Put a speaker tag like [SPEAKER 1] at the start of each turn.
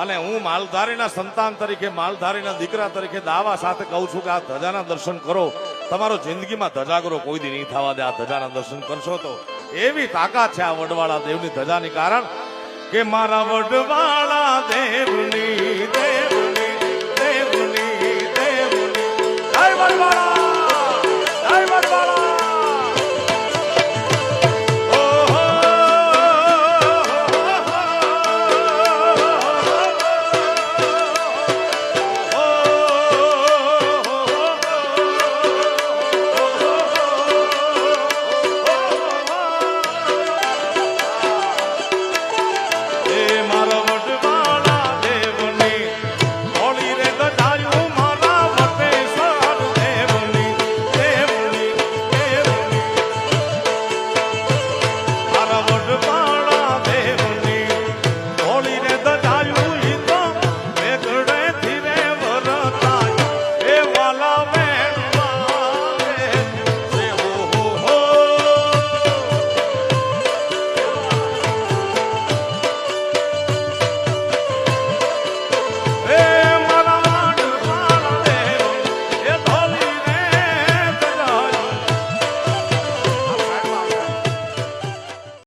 [SPEAKER 1] અને હું માલધારીના સંતાન તરીકે, માલધારીના દીકરા તરીકે દાવા સાથે કહું છું કે આ ધજાના દર્શન કરો. તમારો જિંદગીમાં ધજાગરો કોઈ દી નહીં થવા દે. આ ધજાના દર્શન કરશો તો એવી તાકાત છે આ વડવાળા દેવની ધજાની કારણ કે મારા વડવાળા દેવની